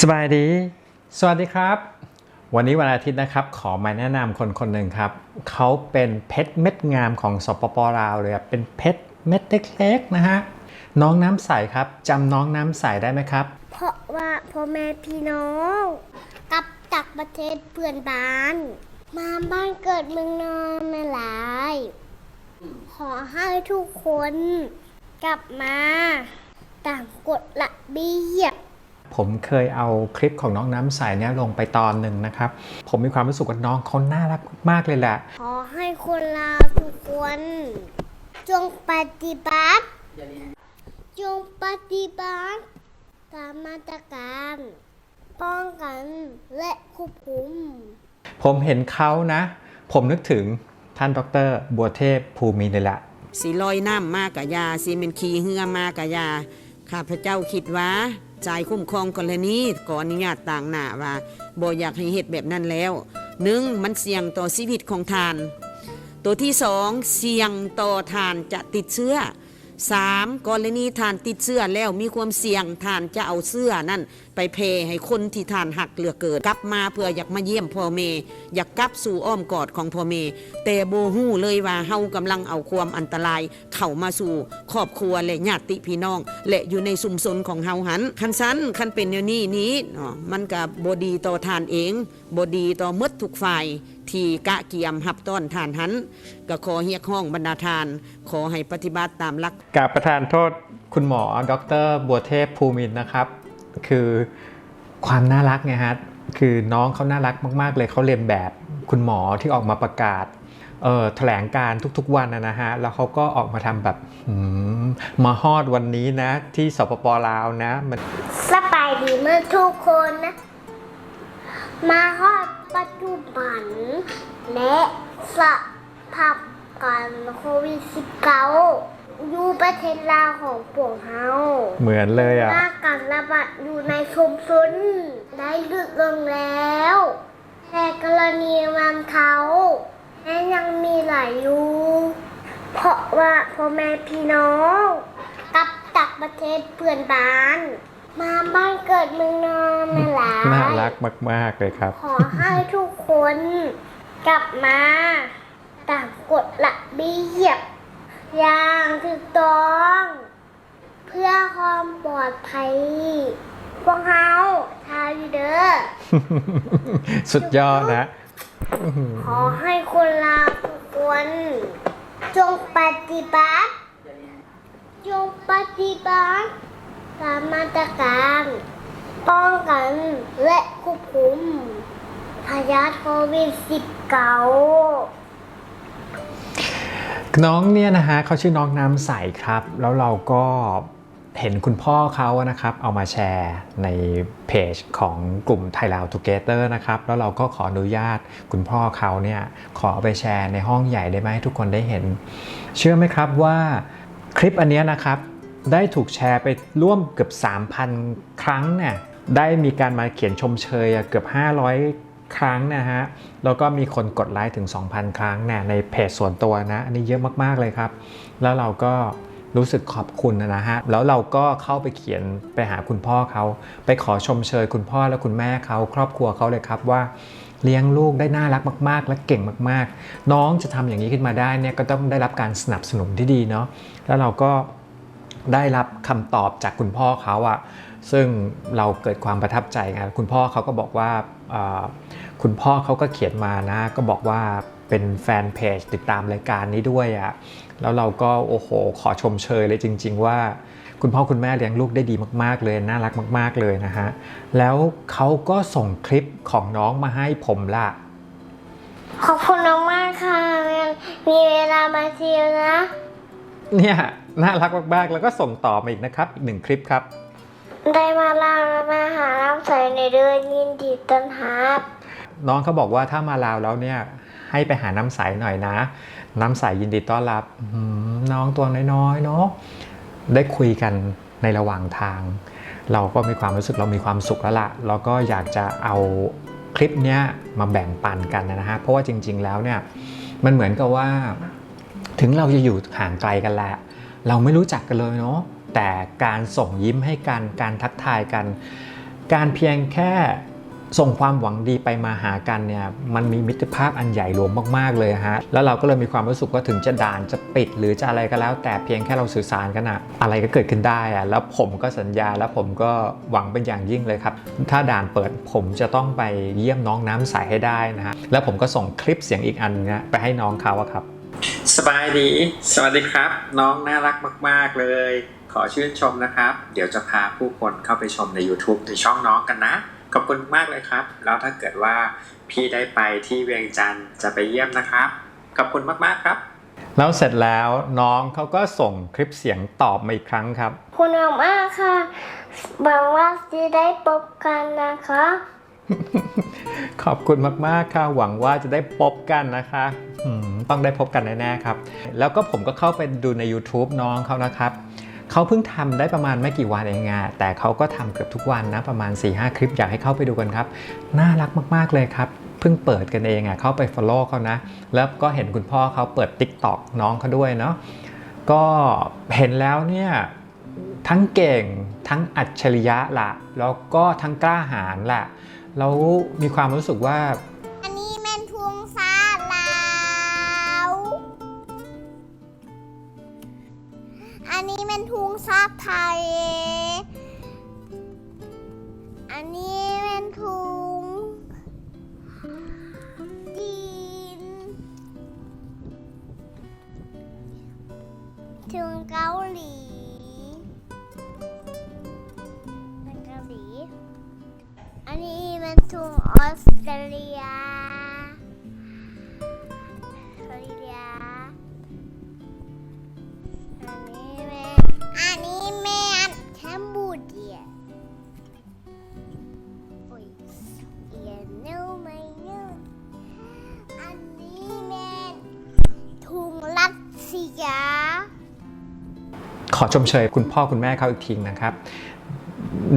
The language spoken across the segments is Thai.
สบายดี สวัสดีครับ วันนี้วันอาทิตย์นะครับ ขอมาแนะนำคนคนหนึ่งครับ เขาเป็นเพชรเม็ดงามของสปปลาวเลยครับเป็นเพชรเม็ดเล็กๆนะฮะ น้องน้ำใสครับจำน้องน้ำใสได้ไหมครับ เพราะว่าพ่อแม่พี่น้องกลับจากประเทศเพื่อนบ้าน มาบ้านเกิดเมืองนอนมาหลาย ขอให้ทุกคนกลับมาตามกฎระเบียบ ผมเคยเอาคลิปของน้องน้ำใสเนี่ยลงไปตอนหนึ่งนะครับ ผมมีความรู้สึกว่าน้องเขาน่ารักมากๆเลยแหละ ขอให้คนลาวทุกคนจงปฏิบัติ จงปฏิบัติตามมาตรการป้องกันและควบคุม ผมเห็นเขานะ ผมนึกถึงท่านดร บัวเทพภูมิเลยแหละสีลอยน้ำมากกะยาสีเป็นขี่เหือมากกะยาข้าพเจ้าคิดว่า จายคุ้มครองกรณีขออนุญาตต่างหน้าว่าบ่อยากให้เหตุแบบนั้นแล้วหนึ่งมันเสี่ยงต่อชีวิตของทาน ตัวที่สองเสี่ยงต่อทานจะติดเชื้อ สามกรณีทานติดเชื้อแล้วมีความเสี่ยงทานจะเอาเสื้อนั่นไปเพให้คนที่ทานหักเหลือเกิดกลับมาเพื่ออยากมาเยี่ยมพ่อเมอยากกลับสู่อ้อมกอดของพ่อเมแต่โบหู้เลยว่าเฮากำลังเอาความอันตราย เข้ามาสู่ครอบครัวและญาติพี่น้อง และอยู่ในสุมสนของเฮาหันคันสันคันเป็นอย่างนี้นี้เนาะมันกับบดีต่อทานเองบดีต่อมดทุกฝ่าย ที่กะเกียมหับต้อนทานหันก็ขอเฮียกห้องบรรดาทาน ขอให้ปฏิบัติตามหลักกราบประทานโทษคุณหมอดรบัวเทพภูมินทร์นะครับ คือความน่ารักไงฮะคือน้องเขาน่ารักมาก ๆ เลยเขาเรียนแบบคุณหมอที่ออกมาประกาศเอ่อแถลงการทุกๆวันนะนะฮะ แล้วเขาก็ออกมาทำแบบหืมมาฮอดวันนี้นะ ที่สปปลาวนะ มันสบายดีเมื่อทุกคนนะ มาฮอด ปัจจุบัน และสภาพการโควิด -19 อยู่ประเทศลาวของพวกเฮาเหมือนเลยอะ ว่าการระบาดอยู่ในชุมชนได้ลดลงแล้วแต่กรณีมันเขาและยังมีหลายอยู่ เพราะว่าพ่อแม่พี่น้อง กลับจากประเทศเพื่อนบ้าน มาบ้านเกิดเมืองนอนมาหลายน่ารักมาก ๆ เลยครับ ขอให้ทุกคนกลับมาตามกฎระเบียบ อย่างถูกต้อง เพื่อความปลอดภัยพวกเราชาวยูเดอร์สุดยอดนะ ขอให้คนลาวทุกคนจงปฏิบัติจงปฏิบัติ ตามมาตรการ ป้องกันและควบคุมพยาธิโควิด -19 น้องเนี่ยนะฮะเขาชื่อน้องน้ำใสครับ แล้วเราก็เห็นคุณพ่อเขาอะนะครับ เอามาแชร์ในเพจของกลุ่ม Thai l a o Together นะครับ แล้วเราก็ขออนุญาตคุณพ่อเขาเนี่ยขอไปแชร์ในห้องใหญ่ได้ไหมทุกคนได้เห็น เชื่อไหมครับว่าคลิปอันเนี้ยนะครับ ได้ถูกแชร์ไปร่วมเกือบ 3,000 ครั้งเนี่ยได้มีการมาเขียนชมเชยเกือบ 500 ครั้งนะฮะ แล้วก็มีคนกดไลค์ถึง 2,000 ครั้งเนี่ยในเพจส่วนตัวนะ อันนี้เยอะมากๆเลยครับ แล้วเราก็รู้สึกขอบคุณนะฮะ แล้วเราก็เข้าไปเขียนไปหาคุณพ่อเขา ไปขอชมเชยคุณพ่อและคุณแม่เขาครอบครัวเขาเลยครับว่าเลี้ยงลูกได้น่ารักมาก ๆ และเก่งมาก ๆ น้องจะทำอย่างนี้ขึ้นมาได้เนี่ยก็ต้องได้รับการสนับสนุนที่ดีเนาะ แล้วเราก็ ได้รับคำตอบจากคุณพ่อเขาอะซึ่งเราเกิดความประทับใจไงคุณพ่อเขาก็บอกว่าคุณพ่อเขาก็เขียนมานะ ก็บอกว่าเป็นแฟนเพจติดตามรายการนี้ด้วยอะแล้วเราก็โอ้โห ขอชมเชยเลยจริง ๆ ว่า คุณพ่อคุณแม่เลี้ยงลูกได้ดีมากๆ เลยน่ารักมาก ๆเลยนะฮะแล้วเขาก็ส่งคลิปของน้องมาให้ผมละขอบคุณน้องมากค่ะ มีเวลามาเที่ยวนะ เนี่ยน่ารักมากๆ แล้วก็ส่งต่อมาอีกนะครับอีกหนึ่งคลิปครับ ได้มาลาวมาหาน้ำใสในเดือนยินดีต้อนรับน้องเขาบอกว่าถ้ามาลาวแล้วเนี่ยให้ไปหาน้ำใสหน่อยนะ น้ำใสยินดีต้อนรับอื้อหือน้องตัวน้อยๆเนาะได้คุยกันในระหว่างทาง เราก็มีความรู้สึกเรามีความสุขแล้วละเราก็อยากจะเอาคลิปเนี้ยมาแบ่งปันกันนะฮะเพราะว่าจริง ๆ แล้วเนี่ยมันเหมือนกับว่า ถึงเราจะอยู่ห่างไกลกันแหละเราไม่รู้จักกันเลยเนาะแต่การส่งยิ้มให้กัน การทักทายกัน การเพียงแค่ส่งความหวังดีไปมาหากันเนี่ยมันมีมิตรภาพอันใหญ่หลวงมากๆเลยฮะแล้วเราก็เลยมีความรู้สึกว่าถึงจะด่านจะปิด หรือจะอะไรก็แล้ว แต่เพียงแค่เราสื่อสารกันอะอะไรก็เกิดขึ้นได้อะแล้วผมก็สัญญาแล้วผมก็หวังเป็นอย่างยิ่งเลยครับ ถ้าด่านเปิดผมจะต้องไปเยี่ยมน้องน้ำใสให้ได้นะฮะแล้วผมก็ส่งคลิปเสียงอีกอันนะไปให้น้องเขาอะครับ สบายดี สวัสดีครับ น้องน่ารักมาก ๆ เลย ขอชื่นชมนะครับ เดี๋ยวจะพาผู้คนเข้าไปชมใน YouTube ในช่องน้องกันนะ ขอบคุณมากเลยครับ แล้วถ้าเกิดว่าพี่ได้ไปที่เวียงจันทร์จะไปเยี่ยมนะครับ ขอบคุณมากๆครับ แล้วเสร็จแล้วน้องเขาก็ส่งคลิปเสียงตอบมาอีกครั้งครับ คุณมากค่ะหวังว่าจะได้พบกันนะคะ ขอบคุณมากๆค่ะ หวังว่าจะได้พบกันนะคะต้องได้พบกันแน่ๆครับ แล้วก็ผมก็เข้าไปดูใน YouTube น้องเขานะครับเขาเพิ่งทำได้ประมาณไม่กี่วันเองอะแต่เขาก็ทำเกือบทุกวันนะ ประมาณ4-5คลิปอยากให้เข้าไปดูกันครับ น่ารักมากๆเลยครับ เพิ่งเปิดกันเองอะเข้าไป Follow เขานะ แล้วก็เห็นคุณพ่อเขาเปิด TikTok น้องเขาด้วยเนาะก็เห็นแล้วเนี่ยทั้งเก่งทั้งอัจฉริยะละแล้วก็ทั้งกล้าหาญละ แล้วมีความรู้สึกว่า อันนี้แมนทุงฟ้าลาวอันนี้แมนทุงซาไทย อันนี้แมนทุงจีนทุงเกาหลีเกาหลี อันนี้ นทุงออสเตรเลียออสเตรเลียอันนี้แม่อันนี้แม่แคมบูเดียโอ้ยเอียนนื้ไม่เนื้ออันนี้แม่ทุงรัสเซียขอชมเชยคุณพ่อคุณแม่เขาอีกทีนะครับ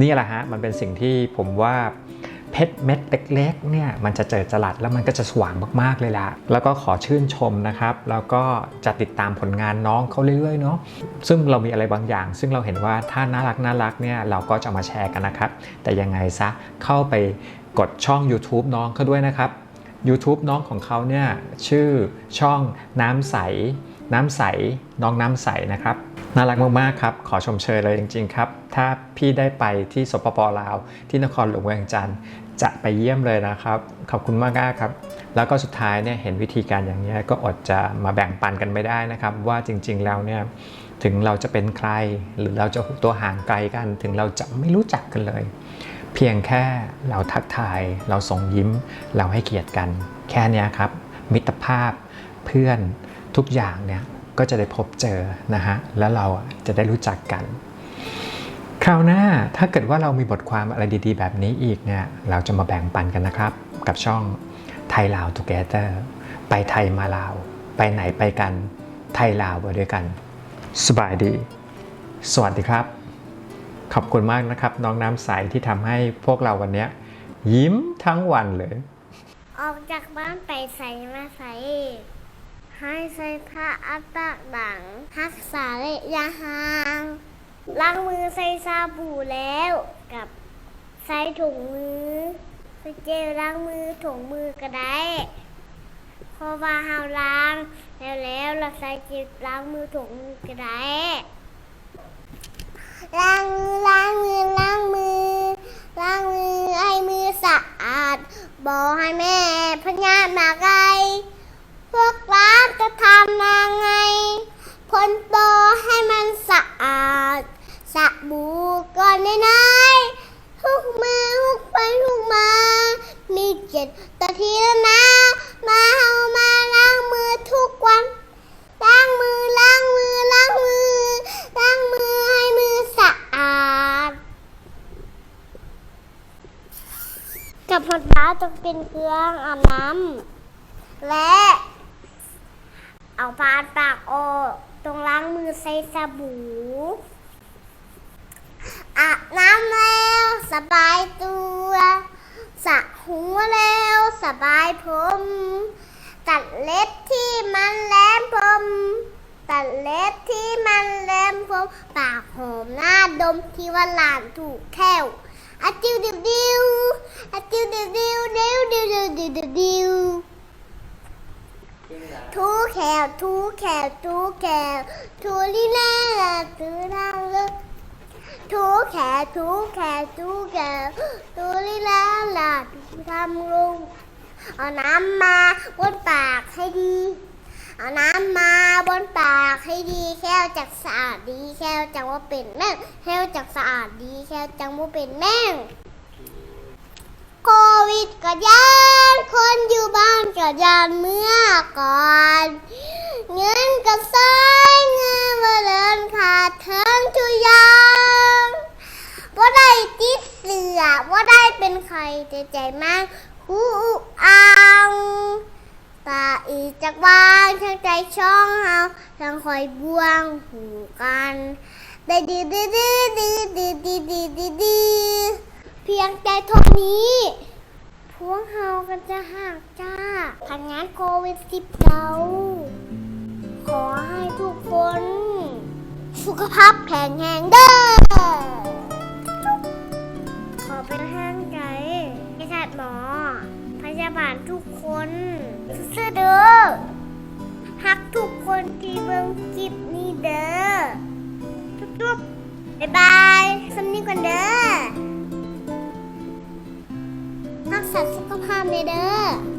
นี่แหละฮะ มันเป็นสิ่งที่ผมว่า เพชรเม็ดเล็กๆเนี่ยมันจะเจอจรัสแล้วมันก็จะสว่างมากๆเลยละแล้วก็ขอชื่นชมนะครับ แล้วก็จะติดตามผลงานน้องเขาเรื่อยๆเนาะซึ่งเรามีอะไรบางอย่าง ซึ่งเราเห็นว่าถ้าน่ารักน่ารักเนี่ยเราก็จะมาแชร์กันนะครับ แต่ยังไงซะเข้าไปกดช่อง YouTube น้องเขาด้วยนะครับ YouTube น้องของเขาเนี่ยชื่อช่องน้ำใส น้ำใสน้องน้ำใสนะครับน่ารักมากๆครับ ขอชมเชยเลยจริงๆครับ ถ้าพี่ได้ไปที่สปปลาว ที่นครหลวงเวียงจันทร์จะไปเยี่ยมเลยนะครับ ขอบคุณมากๆครับ แล้วก็สุดท้ายเนี่ยเห็นวิธีการอย่างนี้ยก็อดจะมาแบ่งปันกันไม่ได้นะครับ ว่าจริงๆแล้วเนี่ยถึงเราจะเป็นใคร หรือเราจะตัวห่างไกลกัน ถึงเราจะไม่รู้จักกันเลย เพียงแค่เราทักทาย เราส่งยิ้ม เราให้เกียรติกัน แค่นี้ครับ มิตรภาพเพื่อน ทุกอย่างเนี่ยก็จะได้พบเจอนะฮะแล้วเราจะได้รู้จักกัน คราวหน้าถ้าเกิดว่าเรามีบทความอะไรดีๆ แบบนี้อีกเนี่ยเราจะมาแบ่งปันกันนะครับ กับช่องไทยลาว Together ไปไทยมาลาว ไปไหนไปกันไทยลาวไปด้วยกัน สบายดี สวัสดีครับ ขอบคุณมากนะครับ น้องน้ำใสที่ทำให้พวกเราวันนี้ยยิ้มทั้งวันเลย ออกจากบ้านไปใส่มาใส่ ให้ใส่ผ้าอัตตากดังรักษาระยะห่างล้างมือใส่ซาบูแล้ว กับใส่ถุงมือใส่เจลล้างมือถุงมือก็ได้พราะว่าเฮาล้าง แล้วแล้วเราใส่เจลล้างมือถุงมือก็ได้ล้างมือล้างมือล้างมือล้างมือให้มือสะอาดบอกให้แม่พญามาไกล วกร้านจะทำยังไงคนโตให้มันสะอาด สะบูก่อนได้ไหนทุกมือทุกไปทุกมา มีเจ็ดตาทีแล้วนะ มาเฮามาล้างมือทุกวัน ล้างมือล้างมือล้างมือ ล้างมือให้มือสะอาด กับผลไม้ต้องเป็นเครื่องอาบน้ำและ เอาปานปากโอตรงล้างมือใส่สบู่อาบน้ำแล้วสบายตัวสระหัวแล้วสบายผม ตัดเล็บที่มันแหลมผม ตัดเล็บที่มันแหลมผม ปากหอมหน้าดมที่ว่าหลานถูกแควอาจิ้วดิวดิวอาจิ้วดิวดิวดิวดิวดิวดิวดิว ทูแขวทูแขวทูแขวทูลีลาลาทูนาลิกทูแขวทูแขวทูแขวทูลีลาลาทูทำลุงเอาน้ำมาบนปากให้ดี เอาน้ำมาบนปากให้ดีแค่จากสะอาดดีแค่จากว่าเป็นแม่งแค่จากสะอาดดีแค่จากว่าเป็นแม่ง วิดก็ยานคนอยู่บ้านก็ยานเมื่อก่อน เงินก็ใช้เงินมาเดินขาดเทิงทุยางว่าได้ติดเสือว่าได้เป็นใครแต่ใจมากหูอังตาอีจากบ้านทั้งใจช่องเฮาทั้งคอยบวงหูกันได้ดีดีดีดีดีดีดีดีดีเพียงแต่เท่านี้ พวกเฮากันจะหักจ้าพันงานโควิดสิบเก้าขอให้ทุกคน สุขภาพแข็งแรงเด้อ ขอเป็นห้างใจให้แพทย์หมอ พยาบาลทุกคนซื่อเด้อฮักทุกคนที่เบิ่งคลิปนี้เด้อจุ๊บๆบ๊ายบายสำนีกันเด้อ ษาสุขภาพในเด้อ